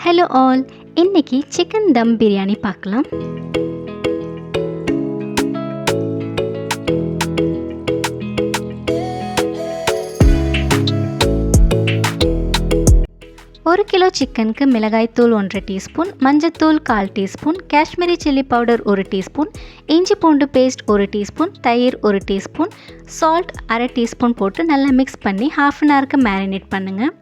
Hello all இன்னைக்கு chicken dum biryani பார்க்கலாம். ஒரு கிலோ சிக்கனுக்கு மிளகாய்த்தூள் ஒன்றரை டீஸ்பூன் மஞ்சத்தூள் கால் டீஸ்பூன் காஷ்மீரி சில்லி பவுடர் ஒரு டீஸ்பூன் இஞ்சி பூண்டு பேஸ்ட் ஒரு டீஸ்பூன் தயிர் ஒரு டீஸ்பூன் சால்ட் அரை டீஸ்பூன் போட்டு நல்லா மிக்ஸ் பண்ணி ஹாஃப் அன் ஹவருக்கு மேரினேட் பண்ணுங்கள்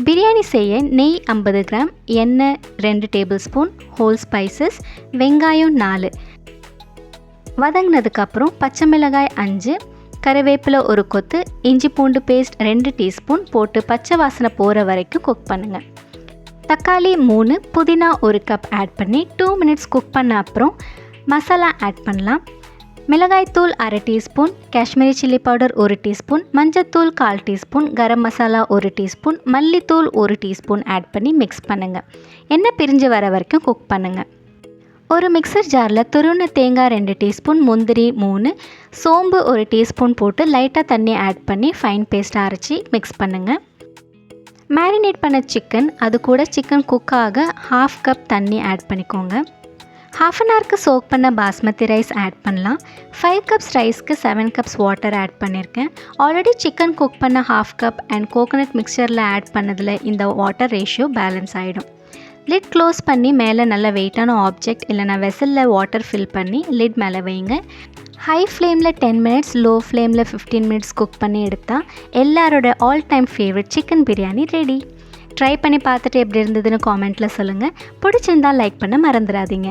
பிரியாணி செய்ய நெய் ஐம்பது கிராம் எண்ணெய் ரெண்டு டேபிள் ஸ்பூன் ஹோல் ஸ்பைசஸ் வெங்காயம் நாலு. வதங்கினதுக்கப்புறம் பச்சை மிளகாய் அஞ்சு கருவேப்பிலை ஒரு கொத்து இஞ்சி பூண்டு பேஸ்ட் ரெண்டு டீஸ்பூன் போட்டு பச்சை வாசனை போகிற வரைக்கும் குக் பண்ணுங்கள் தக்காளி மூணு புதினா ஒரு கப் ஆட் பண்ணி டூ மினிட்ஸ் குக் பண்ண அப்புறம் மசாலா ஆட் பண்ணலாம். மிளகாய்த்தூள் அரை டீஸ்பூன் காஷ்மீரி சில்லி பவுடர் ஒரு டீஸ்பூன் மஞ்சத்தூள் கால் டீஸ்பூன் கரம் மசாலா ஒரு டீஸ்பூன் மல்லித்தூள் ஒரு டீஸ்பூன் ஆட் பண்ணி மிக்ஸ் பண்ணுங்கள் எண்ணெய் பிரிஞ்சு வர வரைக்கும் குக் பண்ணுங்கள் ஒரு மிக்சர் ஜாரில் துருண தேங்காய் ரெண்டு டீஸ்பூன் முந்திரி மூணு சோம்பு ஒரு டீஸ்பூன் போட்டு லைட்டாக தண்ணி ஆட் பண்ணி ஃபைன் பேஸ்ட்டாக அரைச்சி மிக்ஸ் பண்ணுங்கள் மேரினேட் பண்ண சிக்கன் அது கூட சிக்கன் குக்காக ஹாஃப் கப் தண்ணி ஆட் பண்ணிக்கோங்க. ஹாஃப் அன் ஹவருக்கு சோக் பண்ண பாஸ்மதி ரைஸ் ஆட் பண்ணலாம். ஃபைவ் கப்ஸ் ரைஸ்க்கு செவன் கப்ஸ் வாட்டர் ஆட் பண்ணியிருக்கேன் ஆல்ரெடி சிக்கன் குக் பண்ண ஹாஃப் கப் அண்ட் கோகோனட் மிக்சரில் ஆட் பண்ணதில் இந்த வாட்டர் ரேஷியோ பேலன்ஸ் ஆகிடும் லிட் க்ளோஸ் பண்ணி மேலே நல்ல வெயிட்டான ஆப்ஜெக்ட் இல்லைனா வெசலில் வாட்டர் ஃபில் பண்ணி லிட் மேலே வைங்க. ஹை ஃப்ளேமில் டென் மினிட்ஸ் லோ ஃப்ளேமில் ஃபிஃப்டீன் மினிட்ஸ் குக் பண்ணி எடுத்தால் எல்லாரோட all time favourite chicken biryani ready try பண்ணி பார்த்துட்டு எப்படி இருந்ததுன்னு காமெண்ட்டில் சொல்லுங்கள் பிடிச்சிருந்தால் லைக் பண்ண மறந்துடாதீங்க.